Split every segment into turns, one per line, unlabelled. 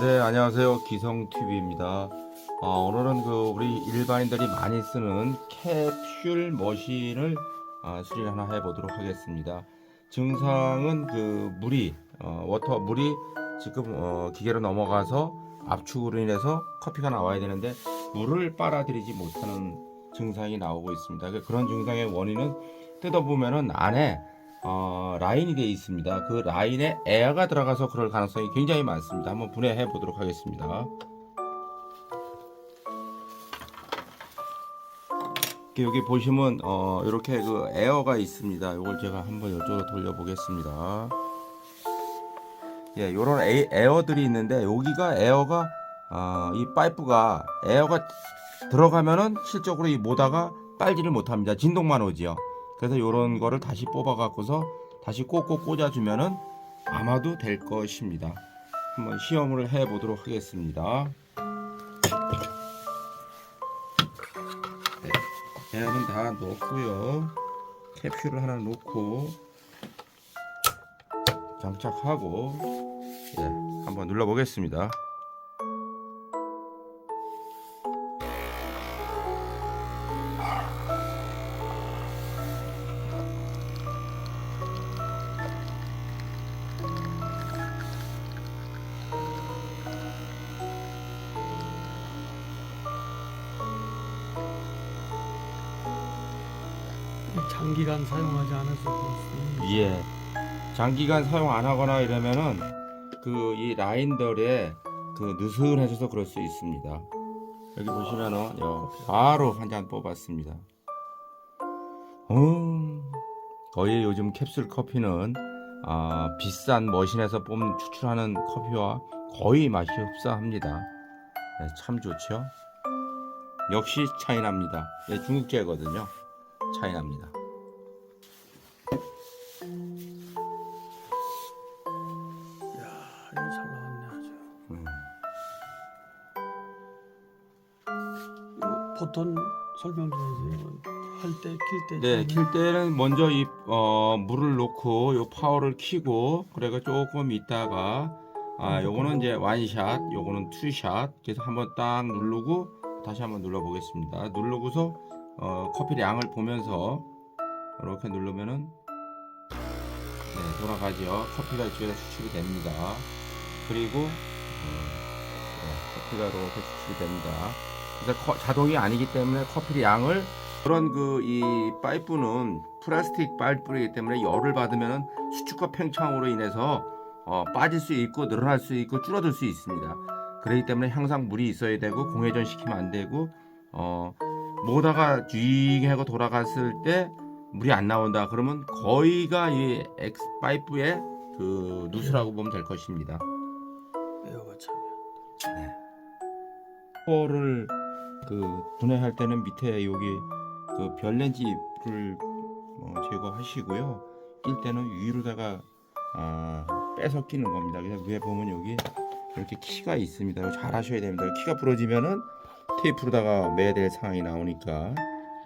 네, 안녕하세요. 기성TV입니다. 어, 오늘은 그 우리 일반인들이 많이 쓰는 캡슐 머신을 아, 수리를 하나 해보도록 하겠습니다. 증상은 그 물이, 어, 워터, 물이 지금 어, 기계로 넘어가서 압축으로 인해서 커피가 나와야 되는데 물을 빨아들이지 못하는 증상이 나오고 있습니다. 그- 그런 증상의 원인은 뜯어보면은 안에 어, 라인이 되어 있습니다. 그 라인에 에어가 들어가서 그럴 가능성이 굉장히 많습니다. 한번 분해해 보도록 하겠습니다. 여기 보시면 어, 이렇게 그 에어가 있습니다. 이걸 제가 한번 이쪽으로 돌려 보겠습니다. 예, 이런 에어들이 있는데 여기가 에어가 어, 이 파이프가 에어가 들어가면은 실적으로 이 모다가 빨지를 못합니다. 진동만 오지요. 그래서 이런 거를 다시 뽑아 갖고서 다시 꼭꼭 꽂아주면은 아마도 될 것입니다. 한번 시험을 해 보도록 하겠습니다. 네, 에어는 다 넣고요. 캡슐을 하나 놓고 장착하고 예, 한번 눌러 보겠습니다.
장기간 사용하지 않아서 그렇습니다.
예. 장기간 사용 안 하거나 이러면은 그 이 라인들에 그 느슨해져서 그럴 수 있습니다. 여기 보시면은 요 바로 한 잔 뽑았습니다. 음, 거의 요즘 캡슐 커피는 아, 비싼 머신에서 뽑는 추출하는 커피와 거의 맛이 흡사합니다. 네, 참 좋죠. 역시 차이납니다. 예, 중국제거든요. 차이 납니다.
나왔네 아주.
음.
보통 설명 좀 해주세요. 할 때, 킬 때.
네, 킬 때는 먼저 이 어, 물을 넣고 요 파워를 키고 그래가 조금 있다가 아, 요거는 이제 원샷, 요거는 투샷. 그래서 한번 딱 누르고 다시 한번 눌러 보겠습니다. 누르고서 어, 커피 양을 보면서 이렇게 누르면은 네, 돌아가죠. 커피가 이쪽에 수출이 됩니다. 그리고 어, 네, 커피가 이렇게 수출이 됩니다. 그래서 커- 자동이 아니기 때문에 커피 양을 그런 그 이 파이프는 플라스틱 파이프이기 때문에 열을 받으면 수축과 팽창으로 인해서 어, 빠질 수 있고 늘어날 수 있고 줄어들 수 있습니다. 그렇기 때문에 항상 물이 있어야 되고 공회전 시키면 안 되고 어, 모다가 쥐 하고 돌아갔을 때 물이 안 나온다 그러면 거의가 이 엑스 파이프의 그 누수라고 보면 될 것입니다.
에어가 차면.
코를 그 분해할 때는 밑에 여기 그 별렌지를 어, 제거하시고요. 낄 때는 위로다가 아, 빼서 끼는 겁니다. 그래서 위에 보면 여기 이렇게 키가 있습니다. 잘 하셔야 됩니다. 키가 부러지면은 테이프로다가 매야 될 상황이 나오니까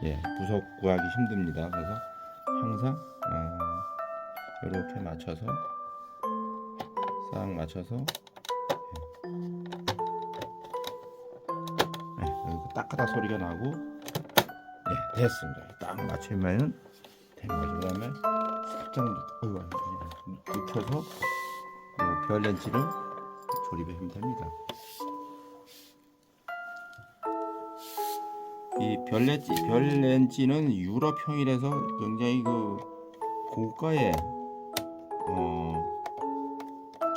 예, 부속 구하기 힘듭니다. 그래서 항상 아, 이렇게 맞춰서 싹 맞춰서 네, 여기 딱하다 소리가 나고 예 됐습니다. 딱 맞추면은 된 거죠. 그다음에 살짝 눕- 어이구, 눕혀서 요 별렌치를 조립하면 됩니다 이 별렌치 별렌치는 유럽형이라서 굉장히 그 고가의 어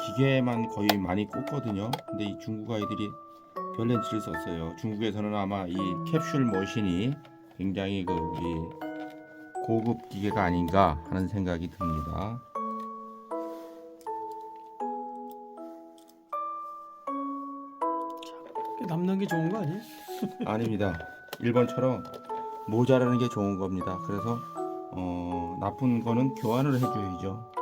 기계만 거의 많이 꽂거든요 근데 이 중국 아이들이 별렌치를 썼어요. 중국에서는 아마 이 캡슐 머신이 굉장히 그이 고급 기계가 아닌가 하는 생각이 듭니다.
남는 게 좋은 거 아니에요?
아닙니다. 일본처럼 모자라는 게 좋은 겁니다. 그래서 어, 나쁜 거는 교환을 해줘야죠.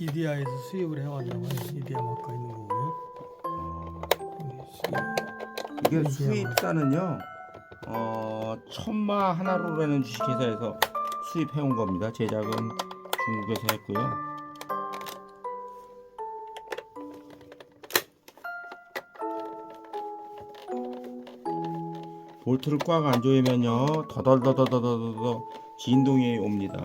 이디아에서 수입을 해왔나 봐요. 이디아 마커 있는 거
이게
이디아
수입사는요 어, 천마 하나로라는 주식회사에서 수입해온 겁니다. 제작은 중국에서 했고요. 볼트를 꽉 안 조이면요 더덜더더더더더 진동이 옵니다.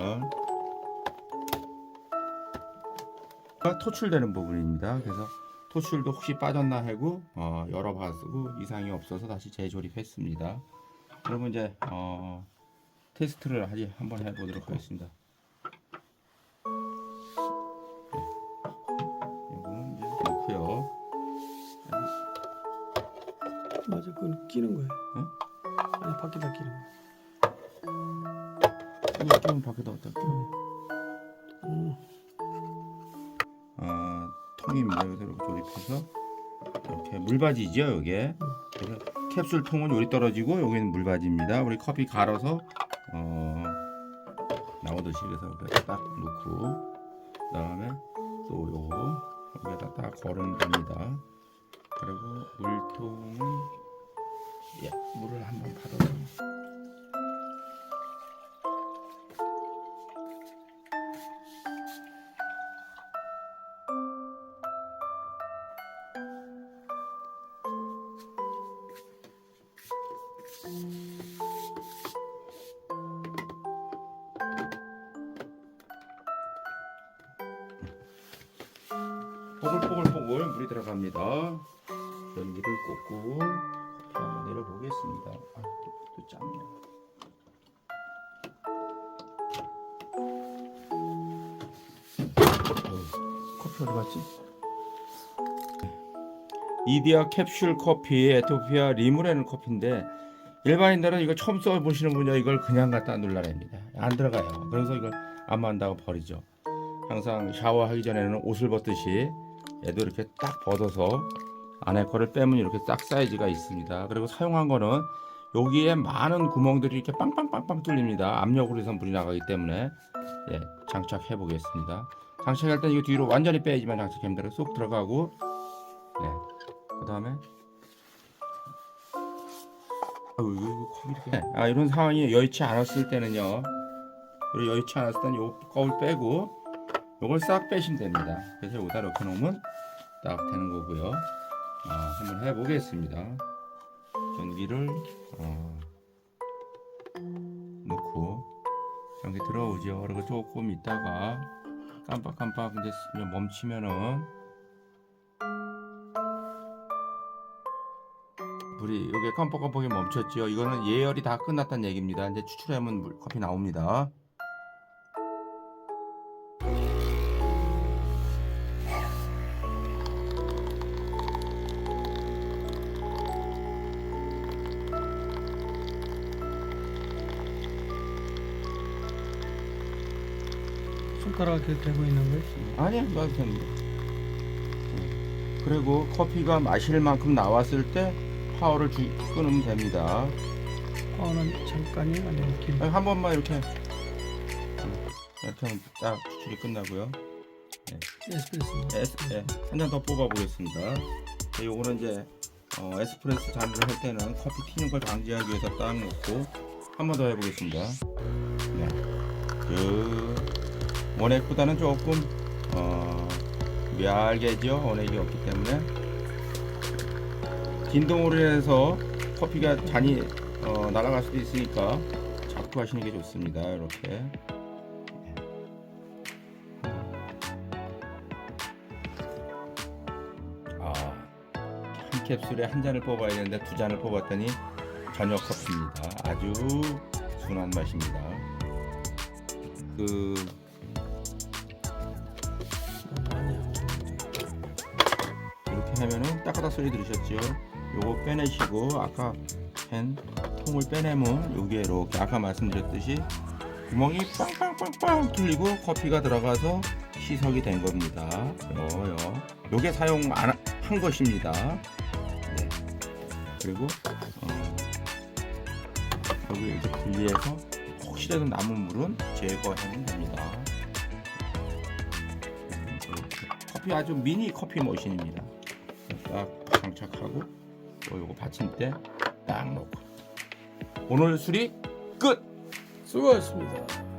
토출되는 부분입니다. 그래서 토출도 혹시 빠졌나 하고 어, 열어봐고 이상이 없어서 다시 재조립했습니다. 그러면 이제 어, 테스트를 하지 한번 해보도록 하겠습니다. 네. 이거는 이제 놓고요.
맞아, 그건 끼는 거예요.
응?
아니 밖에다 끼는 거.
이거 좀 밖에다 갖다 껴.
음,
여기서 이렇게 조립해서 이렇게 물바지죠, 이게. 캡슐 통은 여기 떨어지고 여기는 물바지입니다. 우리 커피 갈아서 어, 나오듯이 그래서 여기다 딱 놓고 그다음에 또 요거 여기다 딱 걸으면 됩니다. 그리고 물통은 예, 물을 한번 받아서 뽀글뽀글뽀글 물이 들어갑니다. 연기를 꽂고 한번 내려보겠습니다. 아, 또. 어휴, 커피 어디 갔지? 이디아 캡슐 커피 에토피아 리무레는 커피인데 일반인들은 이거 처음 써보시는 분이 이걸 그냥 갖다 눌러냅니다. 안 들어가요. 그래서 이걸 안 만다고 버리죠. 항상 샤워하기 전에는 옷을 벗듯이 얘도 이렇게 딱 벗어서 안에 거를 빼면 이렇게 딱 사이즈가 있습니다. 그리고 사용한 거는 여기에 많은 구멍들이 이렇게 빵빵빵빵 뚫립니다. 압력으로 해서 물이 나가기 때문에 예, 장착해 보겠습니다. 장착할 때 이거 뒤로 완전히 빼야지만 장착하면 돼요. 쏙 들어가고 네. 그 다음에 아 이런 상황이 여의치 않았을 때는요 여의치 않았을 때는 요 컵을 빼고 요걸 싹 빼시면 됩니다 그래서 여기다 이렇게 놓으면 딱 되는 거고요 어, 한번 해보겠습니다 전기를 어, 놓고 전기 들어오죠 그리고 조금 있다가 깜빡깜빡 이제 멈추면은 불이 여기 깜빡깜빡이 멈췄죠. 이거는 예열이 다 끝났다는 얘기입니다. 이제 추출하면 물, 커피 나옵니다.
손가락 이렇게 대고 있는 거예요.
아니야, 놔도 됩니다. 네. 그리고 커피가 마실 만큼 나왔을 때 파워를 주, 끊으면 됩니다.
파워는 잠깐이 아니면 길.
한 번만 이렇게 이렇게 하면 딱 추출이 끝나고요.
에스프레소.
에스, 예, 한잔 더 뽑아 보겠습니다. 네, 요거는 이제 어, 에스프레소 잔을 할 때는 커피 튀는 걸 방지하기 위해서 딱 놓고 한 번 더 해보겠습니다. 네, 그 원액보다는 조금 어, 얇게죠. 원액이 없기 때문에 진동으로 인해서 커피가 잔이 어, 날아갈 수도 있으니까 잡고 하시는 게 좋습니다. 이렇게. 아, 한 캡슐에 한 잔을 뽑아야 되는데 두 잔을 뽑았더니 저녁 커피입니다. 아주 순한 맛입니다. 그 이렇게 하면은 따까닥 소리 들으셨죠? 요거 빼내시고 아까 펜 통을 빼내면 요게 이렇게 아까 말씀드렸듯이 구멍이 빵빵빵빵 뚫리고 커피가 들어가서 시석이 된 겁니다. 요요 요게 사용 안, 하- 한 것입니다. 네. 그리고 어, 여기 이렇게 분리해서 혹시라도 남은 물은 제거하면 됩니다. 커피 아주 미니 커피 머신입니다. 딱 장착하고 또 요거 받침대 딱 놓고 오늘 수리 끝.
수고하셨습니다.